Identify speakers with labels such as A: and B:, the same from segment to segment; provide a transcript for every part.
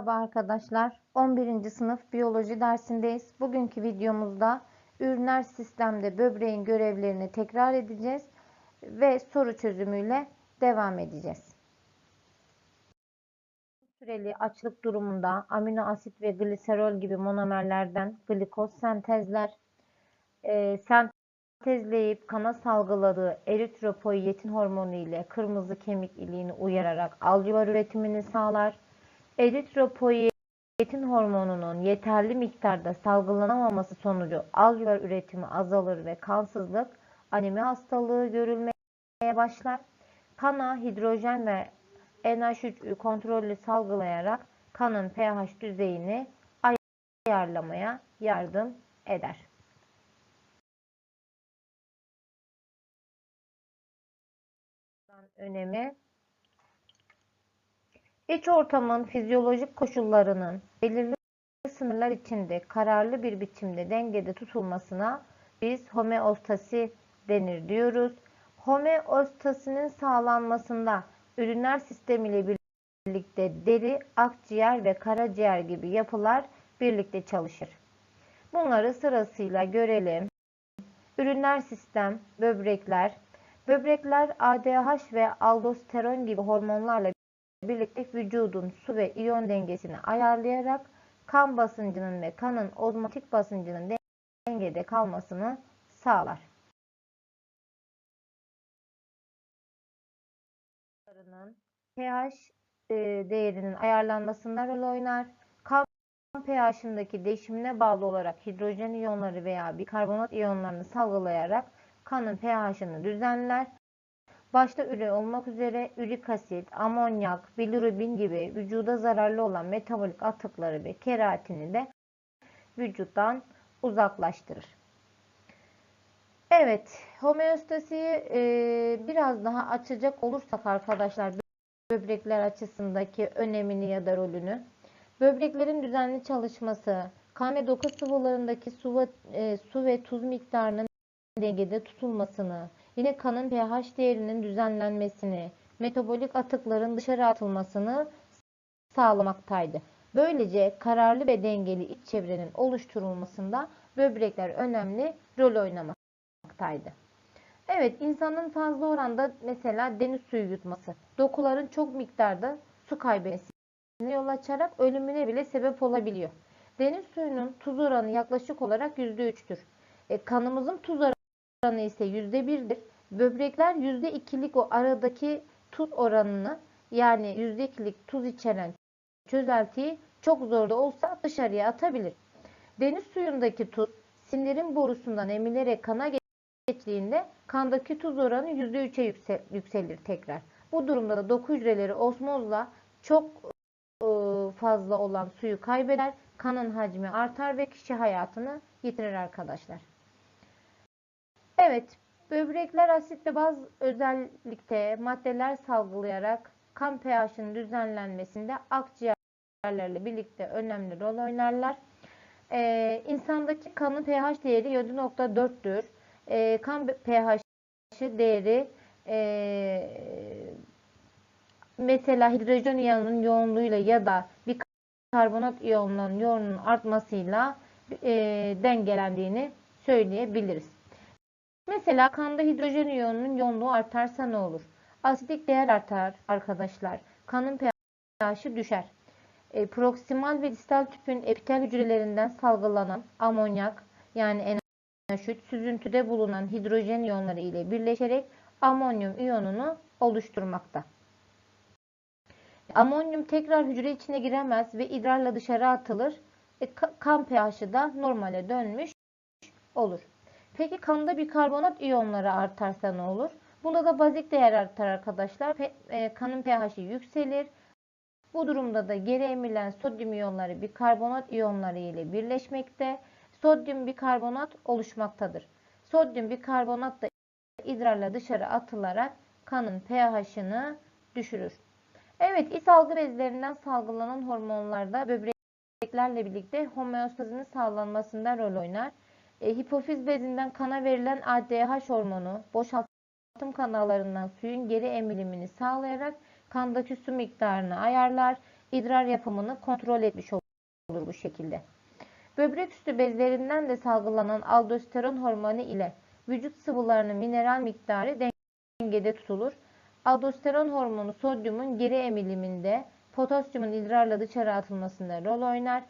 A: Merhaba arkadaşlar. 11. sınıf biyoloji dersindeyiz. Bugünkü videomuzda üriner sistemde böbreğin görevlerini tekrar edeceğiz ve soru çözümüyle devam edeceğiz. Süreli açlık durumunda amino asit ve gliserol gibi monomerlerden glikoz sentezler, e, sentezleyip kana salgıladığı eritropoietin hormonu ile kırmızı kemik iliğini uyararak alveolar üretimini sağlar. Eritropoietin hormonunun yeterli miktarda salgılanamaması sonucu alveolar üretimi azalır ve kansızlık, anemi hastalığı görülmeye başlar. Kana hidrojen ve NH3 kontrollü salgılayarak kanın pH düzeyini ayarlamaya yardım eder. Önemi İç ortamın fizyolojik koşullarının belirli sınırlar içinde kararlı bir biçimde dengede tutulmasına biz homeostasi denir diyoruz. Homeostasinin sağlanmasında üriner sistem ile birlikte deri, akciğer ve karaciğer gibi yapılar birlikte çalışır. Bunları sırasıyla görelim. Üriner sistem, böbrekler. Böbrekler ADH ve aldosteron gibi hormonlarla birlikte vücudun su ve iyon dengesini ayarlayarak kan basıncının ve kanın ozmotik basıncının dengede kalmasını sağlar. pH e, değerinin ayarlanmasında rol oynar. Kan pH'indeki değişimine bağlı olarak hidrojen iyonları veya bikarbonat iyonlarını salgılayarak kanın pH'ını düzenler. Başta üre olmak üzere ürik asit, amonyak, bilirubin gibi vücuda zararlı olan metabolik atıkları ve keratini de vücuttan uzaklaştırır. Evet, homeostasiyi e, biraz daha açacak olursak arkadaşlar böbrekler açısındaki önemini ya da rolünü. Böbreklerin düzenli çalışması, kan ve doku sıvılarındaki su ve, e, su ve tuz miktarının dengede tutulmasını, yine kanın pH değerinin düzenlenmesini, metabolik atıkların dışarı atılmasını sağlamaktaydı. Böylece kararlı ve dengeli iç çevrenin oluşturulmasında böbrekler önemli rol oynamaktaydı. Evet, insanın fazla oranda mesela deniz suyu yutması, dokuların çok miktarda su kaybetmesine yol açarak ölümüne bile sebep olabiliyor. Deniz suyunun tuz oranı yaklaşık olarak %3'tür. E, kanımızın tuz oranı ise %1'dir. Böbrekler %2'lik o aradaki tuz oranını yani %2'lik tuz içeren çözeltiyi çok zor da olsa dışarıya atabilir. Deniz suyundaki tuz sindirim borusundan emilerek kana geçtiğinde kandaki tuz oranı %3'e yükselir tekrar. Bu durumda da doku hücreleri osmozla çok fazla olan suyu kaybeder, kanın hacmi artar ve kişi hayatını yitirir arkadaşlar. Evet, böbrekler asit ve baz özellikte maddeler salgılayarak kan pH'inin düzenlenmesinde akciğerlerle birlikte önemli rol oynarlar. Ee, insandaki kanın pH değeri 7.4'tür. Ee, kan pH değeri e, mesela hidrojen iyonunun yoğunluğuyla ya da bir karbonat iyonunun yoğunluğunun artmasıyla e, dengelendiğini söyleyebiliriz. Mesela kanda hidrojen iyonunun yoğunluğu artarsa ne olur? Asidik değer artar arkadaşlar. Kanın pH'i düşer. E, proksimal ve distal tüpün epitel hücrelerinden salgılanan amonyak yani NH3 süzüntüde bulunan hidrojen iyonları ile birleşerek amonyum iyonunu oluşturmakta. Amonyum tekrar hücre içine giremez ve idrarla dışarı atılır. E, kan pH'i da normale dönmüş olur. Peki kanda bikarbonat iyonları artarsa ne olur? Bunda da bazik değer artar arkadaşlar. E, kanın pH'i yükselir. Bu durumda da geri emilen sodyum iyonları bikarbonat iyonları ile birleşmekte. Sodyum bikarbonat oluşmaktadır. Sodyum bikarbonat da idrarla dışarı atılarak kanın pH'ını düşürür. Evet, iç salgı bezlerinden salgılanan hormonlarda böbreklerle birlikte homeostazinin sağlanmasında rol oynar. E, hipofiz bezinden kana verilen ADH hormonu boşaltım kanallarından suyun geri emilimini sağlayarak kandaki su miktarını ayarlar. idrar yapımını kontrol etmiş olur bu şekilde. Böbrek üstü bezlerinden de salgılanan aldosteron hormonu ile vücut sıvılarının mineral miktarı dengede tutulur. Aldosteron hormonu sodyumun geri emiliminde, potasyumun idrarla dışarı atılmasında rol oynar.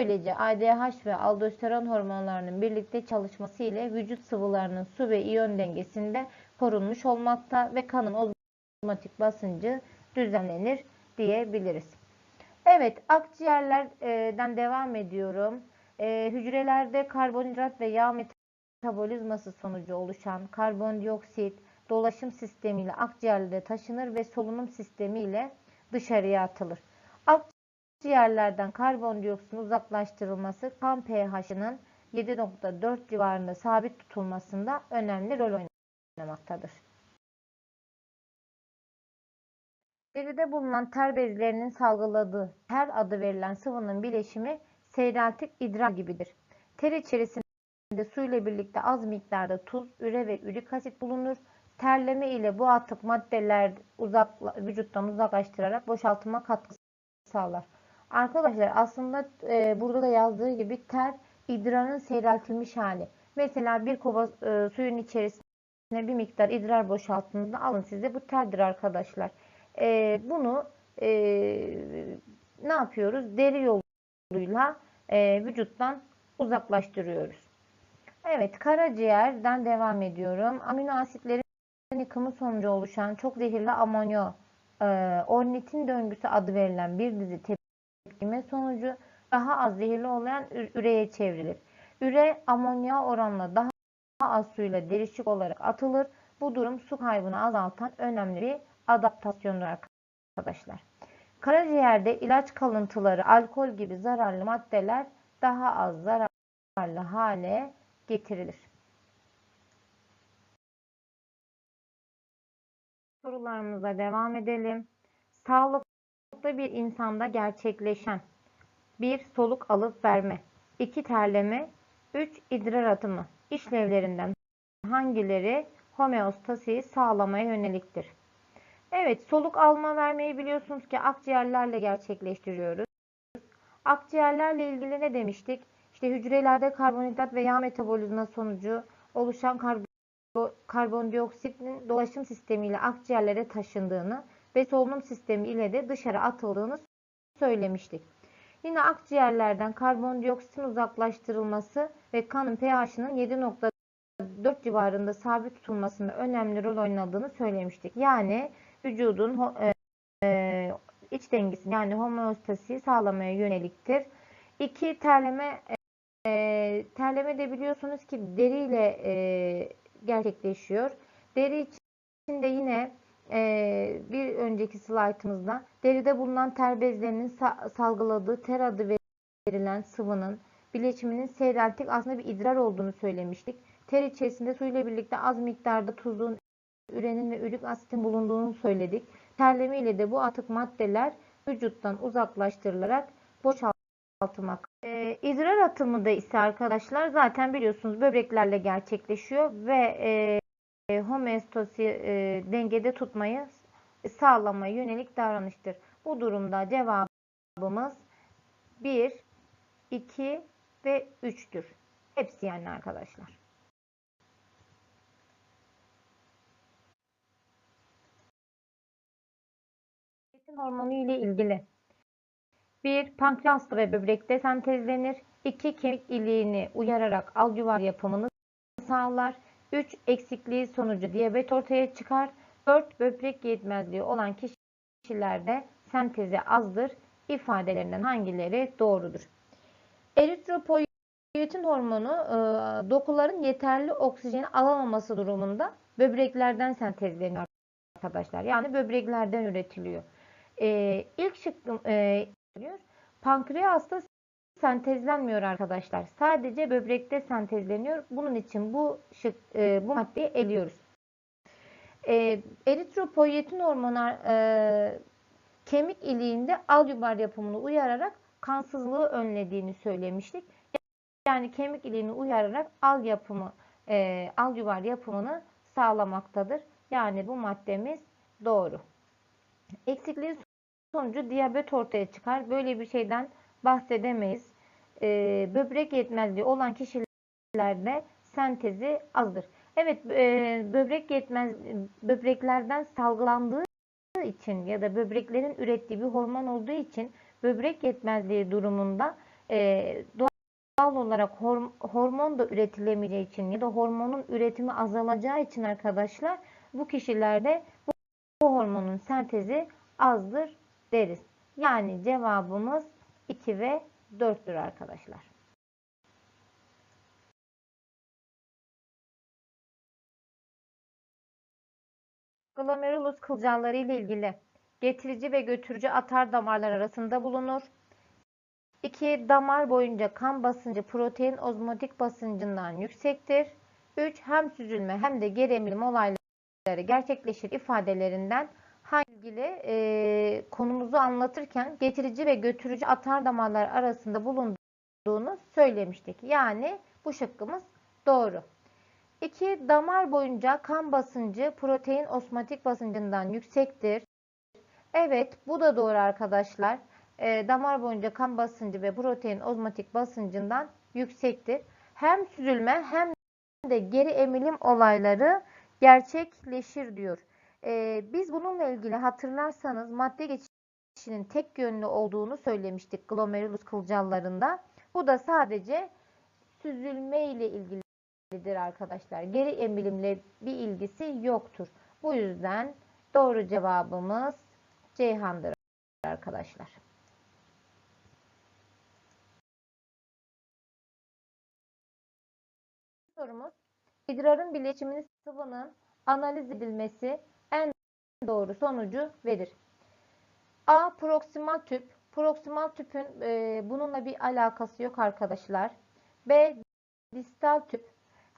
A: Böylece ADH ve aldosteron hormonlarının birlikte çalışması ile vücut sıvılarının su ve iyon dengesinde korunmuş olmakta ve kanın ozmotik basıncı düzenlenir diyebiliriz. Evet, akciğerlerden devam ediyorum. Ee, hücrelerde karbonhidrat ve yağ metabolizması sonucu oluşan karbondioksit dolaşım sistemiyle akciğerlere taşınır ve solunum sistemiyle dışarıya atılır. Akciğerlerden karbondioksitin uzaklaştırılması kan pH'ının 7.4 civarında sabit tutulmasında önemli rol oynamaktadır. Deride bulunan ter bezlerinin salgıladığı ter adı verilen sıvının bileşimi seyreltik idrar gibidir. Ter içerisinde su ile birlikte az miktarda tuz, üre ve ürik asit bulunur. Terleme ile bu atık maddeler uzak, vücuttan uzaklaştırarak boşaltıma katkı sağlar. Arkadaşlar aslında e, burada da yazdığı gibi ter idrarın seyreltilmiş hali. Mesela bir kova e, suyun içerisine bir miktar idrar boşalttığınızda alın size bu terdir arkadaşlar. E, bunu e, ne yapıyoruz? Deri yoluyla e, vücuttan uzaklaştırıyoruz. Evet karaciğerden devam ediyorum. Amino asitlerin yıkımı sonucu oluşan çok zehirli amonyo e, ornitin döngüsü adı verilen bir dizi tepkime sonucu daha az zehirli olan üreye çevrilir. Üre amonya oranla daha az suyla derişik olarak atılır. Bu durum su kaybını azaltan önemli bir adaptasyondur arkadaşlar. Karaciğerde ilaç kalıntıları, alkol gibi zararlı maddeler daha az zararlı hale getirilir. Sorularımıza devam edelim. Sağlıklı bir insanda gerçekleşen 1. Soluk alıp verme 2. Terleme 3. idrar atımı işlevlerinden hangileri homeostasiyi sağlamaya yöneliktir? Evet, soluk alma vermeyi biliyorsunuz ki akciğerlerle gerçekleştiriyoruz. Akciğerlerle ilgili ne demiştik? İşte hücrelerde karbonhidrat ve yağ metabolizma sonucu oluşan karbondioksitin dolaşım sistemiyle akciğerlere taşındığını ve solunum sistemi ile de dışarı atıldığını söylemiştik. Yine akciğerlerden karbondioksitin uzaklaştırılması ve kanın pH'ının 7.4 civarında sabit tutulmasında önemli rol oynadığını söylemiştik. Yani vücudun e, iç dengesini yani homeostasiyi sağlamaya yöneliktir. İki terleme e, terleme de biliyorsunuz ki deriyle e, gerçekleşiyor. Deri içinde yine e, bir önceki slaytımızda deride bulunan ter bezlerinin sa salgıladığı ter adı verilen sıvının bileşiminin seyreltik aslında bir idrar olduğunu söylemiştik. Ter içerisinde su ile birlikte az miktarda tuzun, ürenin ve ürik asitin bulunduğunu söyledik. Terleme ile de bu atık maddeler vücuttan uzaklaştırılarak boşaltılmak. Ee, idrar atımı da ise arkadaşlar zaten biliyorsunuz böbreklerle gerçekleşiyor ve e, homeostasi e, dengede tutmayı sağlamaya yönelik davranıştır. Bu durumda cevabımız 1, 2 ve 3'tür. Hepsi yani arkadaşlar. Besin hormonu ile ilgili. 1. Pankreasta ve böbrekte sentezlenir. 2. Kemik iliğini uyararak algüvar yapımını sağlar. 3. Eksikliği sonucu diyabet ortaya çıkar. 4. Böbrek yetmezliği olan kişilerde sentezi azdır. İfadelerinden hangileri doğrudur? Eritropoietin hormonu e, dokuların yeterli oksijeni alamaması durumunda böbreklerden sentezleniyor arkadaşlar. Yani böbreklerden üretiliyor. E, ilk şıkkım e, pankreasta sentezlenmiyor arkadaşlar. Sadece böbrekte sentezleniyor. Bunun için bu şık, e, bu maddeyi eliyoruz. E, eritropoietin hormonu e, kemik iliğinde alübar yapımını uyararak kansızlığı önlediğini söylemiştik. Yani kemik iliğini uyararak al yapımı, e, alübar yapımını sağlamaktadır. Yani bu maddemiz doğru. Eksikliği sonucu diyabet ortaya çıkar. Böyle bir şeyden bahsedemeyiz. Ee, böbrek yetmezliği olan kişilerde sentezi azdır. Evet, e, böbrek yetmez böbreklerden salgılandığı için ya da böbreklerin ürettiği bir hormon olduğu için böbrek yetmezliği durumunda e, doğal olarak horm hormon da üretilemeyeceği için ya da hormonun üretimi azalacağı için arkadaşlar bu kişilerde bu, bu hormonun sentezi azdır deriz. Yani cevabımız 2 ve 4'tür arkadaşlar. Glomerulus kılcalları ile ilgili getirici ve götürücü atar damarlar arasında bulunur. 2. Damar boyunca kan basıncı protein ozmotik basıncından yüksektir. 3. Hem süzülme hem de geri emilim olayları gerçekleşir ifadelerinden ilgili e, konumuzu anlatırken getirici ve götürücü atar damarlar arasında bulunduğunu söylemiştik. Yani bu şıkkımız doğru. 2. Damar boyunca kan basıncı protein osmotik basıncından yüksektir. Evet bu da doğru arkadaşlar. E, damar boyunca kan basıncı ve protein osmotik basıncından yüksektir. Hem süzülme hem de geri emilim olayları gerçekleşir diyor. E, biz bununla ilgili hatırlarsanız madde geçişinin tek yönlü olduğunu söylemiştik glomerulus kılcallarında. Bu da sadece süzülme ile ilgilidir arkadaşlar. Geri emilimle bir ilgisi yoktur. Bu yüzden doğru cevabımız Ceyhan'dır arkadaşlar. Sorumuz idrarın bileşimini sıvının analiz edilmesi doğru sonucu verir. A. Proksimal tüp. Proksimal tüpün e, bununla bir alakası yok arkadaşlar. B. Distal tüp.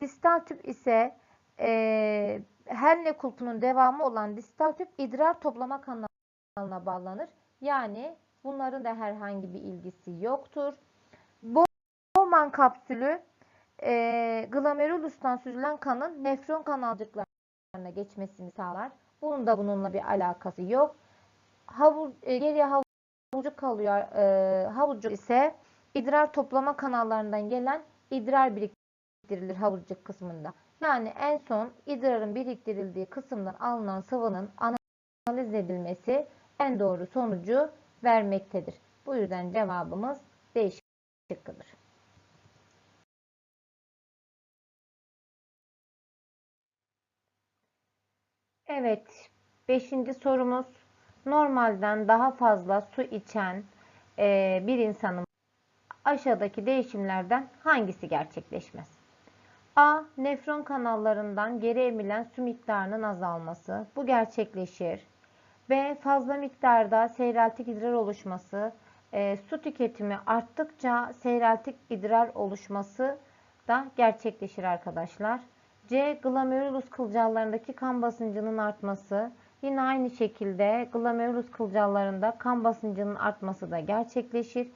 A: Distal tüp ise e, Henle kulpunun devamı olan distal tüp idrar toplama kanalına bağlanır. Yani bunların da herhangi bir ilgisi yoktur. Bowman kapsülü e, glomerulustan süzülen kanın nefron kanalcıklarına geçmesini sağlar. Bunun da bununla bir alakası yok. Havuz, e, geriye havucuk kalıyor. E, havucuk ise idrar toplama kanallarından gelen idrar biriktirilir havucuk kısmında. Yani en son idrarın biriktirildiği kısımdan alınan sıvının analiz edilmesi en doğru sonucu vermektedir. Bu yüzden cevabımız D şıkkıdır. Evet, beşinci sorumuz. Normalden daha fazla su içen e, bir insanın aşağıdaki değişimlerden hangisi gerçekleşmez? A. Nefron kanallarından geri emilen su miktarının azalması. Bu gerçekleşir. B. Fazla miktarda seyreltik idrar oluşması. E, su tüketimi arttıkça seyreltik idrar oluşması da gerçekleşir arkadaşlar. C. Glomerulus kılcallarındaki kan basıncının artması. Yine aynı şekilde glomerulus kılcallarında kan basıncının artması da gerçekleşir.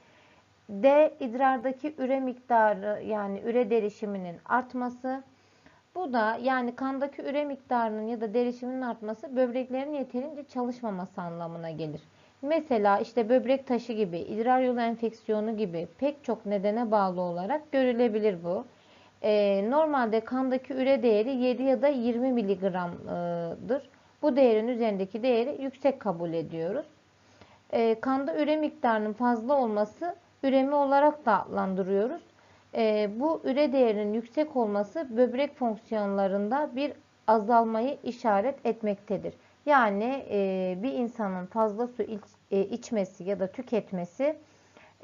A: D. idrardaki üre miktarı yani üre derişiminin artması. Bu da yani kandaki üre miktarının ya da derişiminin artması böbreklerin yeterince çalışmaması anlamına gelir. Mesela işte böbrek taşı gibi, idrar yolu enfeksiyonu gibi pek çok nedene bağlı olarak görülebilir bu. Ee, normalde kandaki üre değeri 7 ya da 20 miligramdır. Bu değerin üzerindeki değeri yüksek kabul ediyoruz. Ee, kanda üre miktarının fazla olması üreme olarak da adlandırıyoruz. E, bu üre değerinin yüksek olması böbrek fonksiyonlarında bir azalmayı işaret etmektedir. Yani e, bir insanın fazla su iç, e, içmesi ya da tüketmesi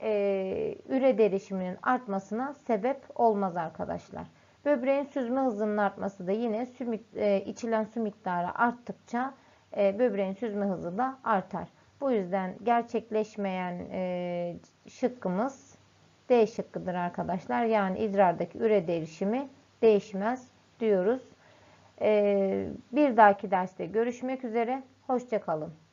A: e, üre derişiminin artmasına sebep olmaz arkadaşlar. Böbreğin süzme hızının artması da yine su, e, içilen su miktarı arttıkça e, böbreğin süzme hızı da artar. Bu yüzden gerçekleşmeyen e, şıkkımız D şıkkıdır arkadaşlar. Yani idrardaki üre derişimi değişmez diyoruz. E, bir dahaki derste görüşmek üzere. Hoşçakalın.